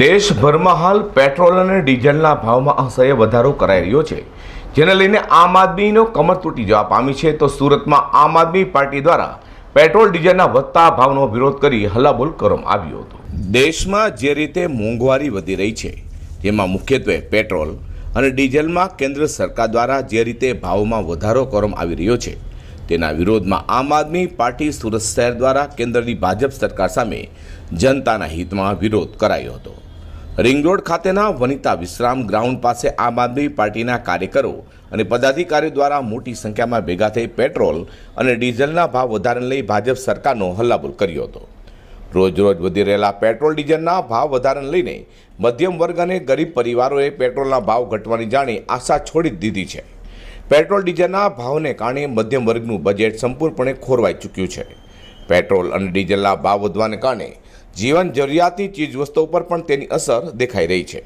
દેશભરમાં હાલ પેટ્રોલ અને ડીઝલના ભાવમાં અસહ્ય વધારો કરાઈ રહ્યો છે. જેને લઈને આમ આદમીનો કમર તૂટી જવા પામી છે. તો સુરતમાં આમ આદમી પાર્ટી દ્વારા પેટ્રોલ ડીઝલના વધતા ભાવનો વિરોધ કરી હલ્લાબોલ કરવામાં આવ્યો હતો. દેશમાં જે રીતે મોંઘવારી વધી રહી છે, જેમાં મુખ્યત્વે પેટ્રોલ અને ડીઝલમાં કેન્દ્ર સરકાર દ્વારા જે રીતે ભાવમાં વધારો કરવામાં આવી રહ્યો છે, તેના વિરોધમાં આમ આદમી પાર્ટી સુરત શહેર દ્વારા કેન્દ્રની ભાજપ સરકાર સામે જનતાના હિતમાં વિરોધ કરાયો હતો. રિંગ રોડ ખાતેના વનિતા વિશ્રામ ગ્રાઉન્ડ પાસે આમ આદમી પાર્ટીના કાર્યકરો અને પદાધિકારીઓ દ્વારા મોટી સંખ્યામાં ભેગા થઈ પેટ્રોલ અને ડીઝલના ભાવ વધારાને લઈ ભાજપ સરકારનો હલ્લાબોલ કર્યો હતો. રોજ રોજ વધી રહેલા પેટ્રોલ, ડીઝલના ભાવ વધારાને લઈને મધ્યમ વર્ગ અને ગરીબ પરિવારોએ પેટ્રોલના ભાવ ઘટવાની જાણી આશા છોડી દીધી છે. પેટ્રોલ, ડીઝલના ભાવને કારણે મધ્યમ વર્ગનું બજેટ સંપૂર્ણપણે ખોરવાઈ ચૂક્યું છે. પેટ્રોલ અને ડીઝલના ભાવ વધવાને કારણે જીવન જરૂરિયાતની ચીજવસ્તુઓ પર પણ તેની અસર દેખાઈ રહી છે.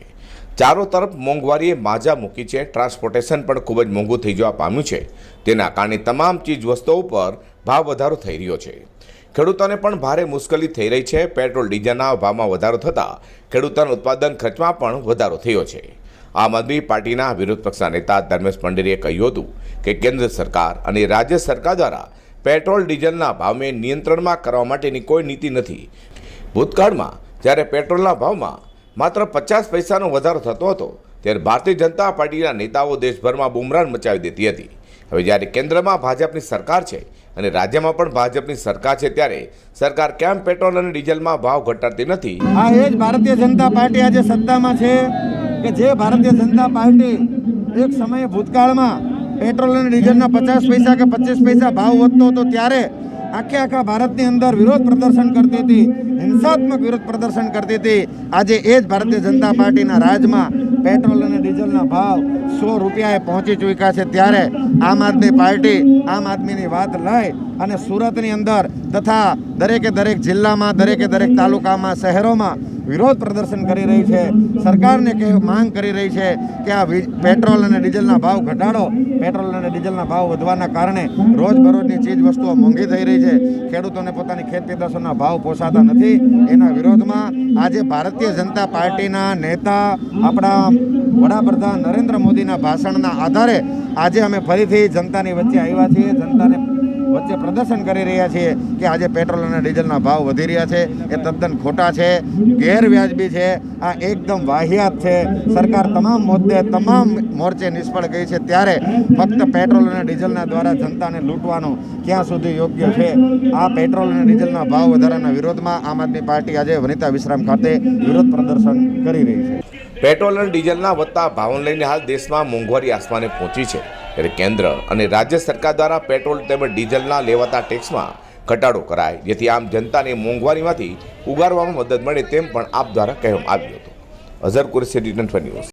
ચારો તરફ મોંઘવારીએ માજા મૂકી છે. ટ્રાન્સપોર્ટેશન પણ ખૂબ જ મોંઘું થઈ જવા પામ્યું છે. તેના કારણે તમામ ચીજવસ્તુઓ પર ભાવ વધારો થઈ રહ્યો છે. ખેડૂતોને પણ ભારે મુશ્કેલી થઈ રહી છે. પેટ્રોલ, ડીઝલના ભાવમાં વધારો થતાં ખેડૂતોના ઉત્પાદન ખર્ચમાં પણ વધારો થયો છે. આમ આદમી પાર્ટીના વિરોધ પક્ષના નેતા ધર્મેશ પંડેરીએ કહ્યું હતું કે કેન્દ્ર સરકાર અને રાજ્ય સરકાર દ્વારા પેટ્રોલ, ડીઝલના ભાવને નિયંત્રણમાં કરવા માટેની કોઈ નીતિ નથી. ભૂતકાળમાં, જ્યારે પેટ્રોલના ભાવમાં માત્ર પચાસ પૈસાનો વધારો થતો હતો, ત્યારે ભારતીય જનતા પાર્ટીના નેતાઓ દેશભરમાં બુમરાન મચાવી દેતી હતી. હવે જ્યારે કેન્દ્રમાં ભાજપની સરકાર છે અને રાજ્યમાં પણ ભાજપની સરકાર છે ત્યારે સરકાર કેમ પેટ્રોલ અને ડીઝલમાં ભાવ ઘટાડતી નથી? આ એ જ ભારતીય જનતા પાર્ટી આજે સત્તામાં છે કે જે ભારતીય જનતા પાર્ટી એક સમયે ભૂતકાળમાં પેટ્રોલ અને ડીઝલના પચાસ પૈસા કે પચીસ પૈસા ભાવ વધતો હતો ત્યારે આખે આખા ભારતની અંદર વિરોધ પ્રદર્શન કરતી હતી, હિંસાત્મક વિરોધ પ્રદર્શન કરતી હતી. આજે એ જ ભારતીય જનતા પાર્ટીના રાજમાં પેટ્રોલ અને ડીઝલના ભાવ સો રૂપિયાએ પહોંચી ચૂક્યા છે. ત્યારે આમ આદમી પાર્ટી આમ આદમીની વાત લઈ અને સુરતની અંદર તથા દરેકે દરેક જિલ્લામાં, દરેકે દરેક તાલુકામાં, શહેરોમાં વિરોધ પ્રદર્શન કરી રહી છે. સરકારને કે માંગ કરી રહી છે કે આ પેટ્રોલ અને ડીઝલના ભાવ ઘટાડો. પેટ્રોલ અને ડીઝલના ભાવ વધવાના કારણે રોજબરોજની ચીજ વસ્તુઓ મોંઘી થઈ રહી છે. ખેડૂતોને પોતાની ખેત પેદાશોના ભાવ પોસાતા નથી. એના વિરોધમાં આજે ભારતીય જનતા પાર્ટીના નેતા આપણા વડાપ્રધાન નરેન્દ્ર મોદીના ભાષણના આધારે આજે અમે ફરીથી જનતાની વચ્ચે આવ્યા છીએ. જનતાને વચ્ચે પ્રદર્શન કરી રહ્યા છીએ કે આજે પેટ્રોલ અને ડીઝલના ભાવ વધી રહ્યા છે, એ તદ્દન ખોટા છે, ગેરવ્યાજબી છે, આ એકદમ વાહિયાત છે. સરકાર તમામ મુદ્દે, તમામ મોરચે નિષ્ફળ ગઈ છે ત્યારે ફક્ત પેટ્રોલ અને ડીઝલના દ્વારા જનતાને લૂંટવાનું ક્યાં સુધી યોગ્ય છે? આ પેટ્રોલ અને ડીઝલના ભાવ વધારાના વિરોધમાં આમ આદમી પાર્ટી આજે વનિતા વિશ્રામ ખાતે વિરોધ પ્રદર્શન કરી રહી છે. પેટ્રોલ અને ડીઝલના વધતા ભાવને લઈને હાલ દેશમાં મોંઘવારી આસમાને પહોંચી છે. ત્યારે કેન્દ્ર અને રાજ્ય સરકાર દ્વારા પેટ્રોલ તેમજ ડીઝલના લેવાતા ટેક્સમાં ઘટાડો કરાય, જેથી આમ જનતાને મોંઘવારીમાંથી ઉગારવામાં મદદ મળે તેમ પણ આપ દ્વારા કહેવામાં આવ્યું હતું. અઝર કુરેશી ન્યૂઝ.